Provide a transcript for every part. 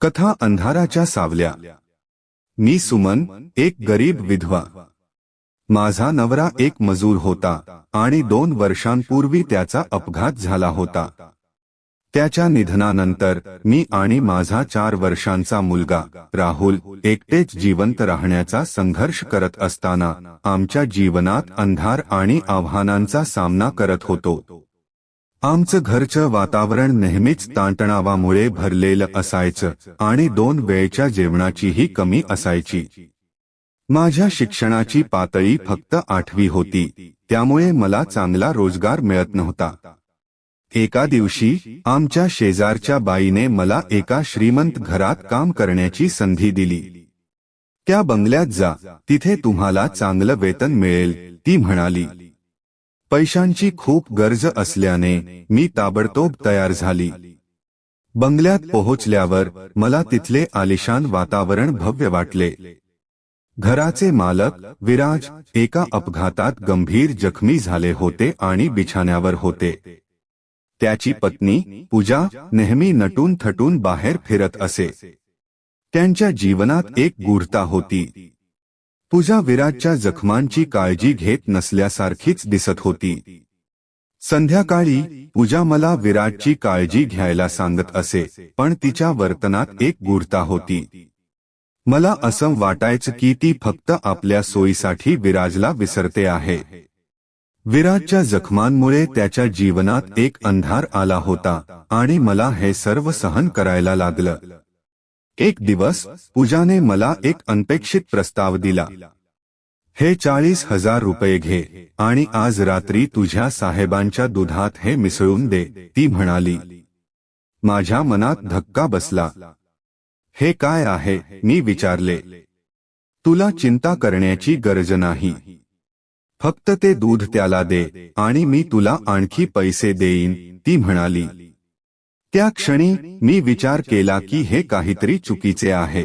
कथा अंधाराच्या सावल्या. मी सुमन एक गरीब विधवा. माझा नवरा एक मजूर होता आणि दोन वर्षांपूर्वी त्याचा अपघात झाला होता. त्याच्या निधनानंतर मी आणि माझा चार वर्षांचा मुलगा राहुल एकटेच जिवंत राहण्याचा संघर्ष करत असताना आमच्या जीवनात अंधार आणि आव्हानांचा सामना करत होतो. आमचं घरचं वातावरण नेहमीच ताणतणावामुळे भरलेलं असायचं आणि दोन वेळच्या जेवणाचीही कमी असायची. माझ्या शिक्षणाची पातळी फक्त आठवी होती त्यामुळे मला चांगला रोजगार मिळत नव्हता. एका दिवशी आमच्या शेजारच्या बाईने मला एका श्रीमंत घरात काम करण्याची संधी दिली. त्या बंगल्यात जा तिथे तुम्हाला चांगलं वेतन मिळेल ती म्हणाली. पैशांची खूप गरज असल्याने मी ताबडतोब तयार झाली. बंगल्यात पोहोचल्यावर मला तिथले आलिशान वातावरण भव्य वाटले. घराचे मालक विराज एका अपघातात गंभीर जखमी झाले होते आणि बिछाण्यावर होते. त्याची पत्नी पूजा नेहमी नटून थटून बाहेर फिरत असे. त्यांच्या जीवनात एक गूढता होती. पूजा विराजच्या जखमांची काळजी घेत नसल्यासारखीच दिसत होती. संध्याकाळी पूजा मला विराटची काळजी घ्यायला सांगत असे पण तिच्या वर्तनात एक गुढता होती. मला असं वाटायचं की ती फक्त आपल्या सोयीसाठी विराजला विसरते आहे. विराजच्या जखमांमुळे त्याच्या जीवनात एक अंधार आला होता आणि मला हे सर्व सहन करायला लागलं. एक दिवस पूजाने मला एक अनपेक्षित प्रस्ताव दिला. हे चाळीस हजार रुपये घे आणि आज रात्री तुझ्या साहेबांच्या दुधात हे मिसळून दे ती म्हणाली. माझ्या मनात धक्का बसला. हे काय आहे? मी विचारले. तुला चिंता करण्याची गरज नाही. फक्त ते दूध त्याला दे आणि मी तुला आणखी पैसे देईन ती म्हणाली. त्या क्षणी मी विचार केला की हे काहीतरी चुकीचे आहे.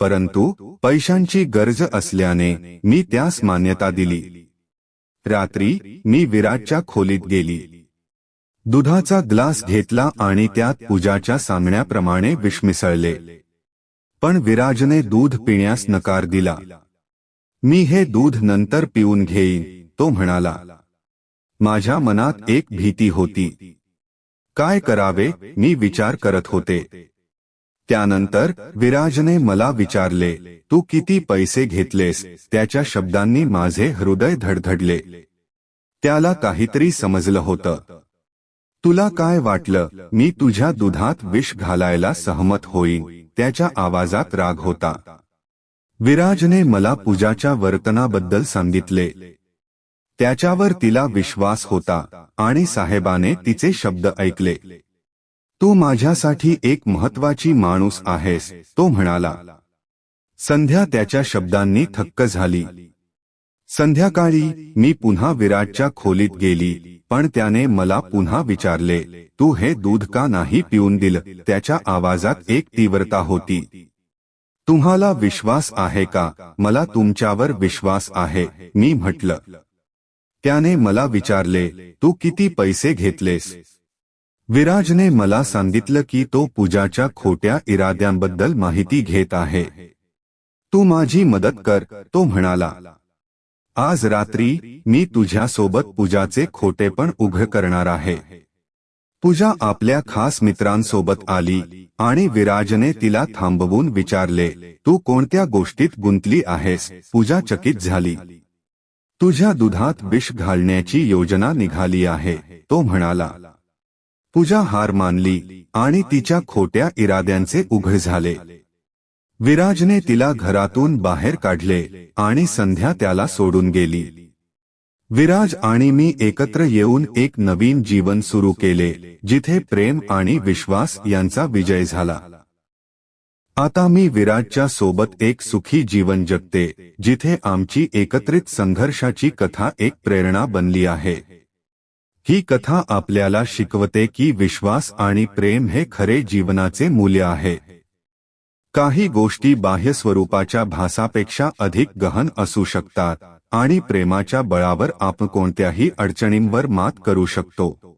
परंतु पैशांची गरज असल्याने मी त्यास मान्यता दिली. रात्री मी विराटच्या खोलीत गेली. दुधाचा ग्लास घेतला आणि त्यात पूजाच्या सांगण्याप्रमाणे विष मिसळले पण विराजने दूध पिण्यास नकार दिला. मी हे दूध नंतर पिऊन घेईन तो म्हणाला. माझ्या मनात एक भीती होती. काय करावे मी विचार करत होते. त्यानंतर विराजने मला विचारले तू किती पैसे घेतलेस? त्याच्या शब्दांनी माझे हृदय धडधडले. त्याला काहीतरी समजलं होतं. तुला काय वाटलं? मी तुझ्या दुधात विष घालायला सहमत होईन. त्याच्या आवाजात राग होता. विराजने मला पूजाच्या वर्तनाबद्दल सांगितले त्याच्यावर तिला विश्वास होता आणि साहेबाने तिचे शब्द ऐकले. तू माझ्यासाठी एक महत्वाची माणूस आहेस तो म्हणाला. संध्या त्याच्या शब्दांनी थक्क झाली. संध्याकाळी मी पुन्हा विराटच्या खोलीत गेली पण त्याने मला पुन्हा विचारले तू हे दूध का नाही पिऊन दिलं? त्याच्या आवाजात एक तीव्रता होती. तुम्हाला विश्वास आहे का? मला तुमच्यावर विश्वास आहे मी म्हटलं. त्याने मला विचारले तू किती पैसे घेतलेस? विराजने मला सांगितलं की तो पूजाच्या खोट्या इराद्यांबद्दल माहिती घेत आहे. तू माझी मदत कर तो म्हणाला. आज रात्री मी तुझ्यासोबत पूजाचे खोटेपण उघ करणार आहे. पूजा आपल्या खास मित्रांसोबत आली आणि विराजने तिला थांबवून विचारले तू कोणत्या गोष्टीत गुंतली आहेस? पूजा चकित झाली. तुझ्या दुधात विष घालण्याची योजना निघाली आहे तो म्हणाला. पूजा हार मानली आणि तिच्या खोट्या इराद्यांचे उघड झाले. विराजने तिला घरातून बाहेर काढले आणि संध्या त्याला सोडून गेली. विराज आणि मी एकत्र येऊन एक नवीन जीवन सुरू केले जिथे प्रेम आणि विश्वास यांचा विजय झाला. आता मी विराजच्या सोबत एक सुखी जीवन जगते जिथे आमची एकत्रित संघर्षाची कथा एक प्रेरणा बनली आहे. ही कथा आपल्याला शिकवते की विश्वास आणि प्रेम हे खरे जीवनाचे मूल्य आहे. काही गोष्टी बाह्य स्वरूपाच्या भासापेक्षा अधिक गहन असू शकतात आणि प्रेमाच्या बळावर आपण कोणत्याही अडचणींवर मात करू शकतो.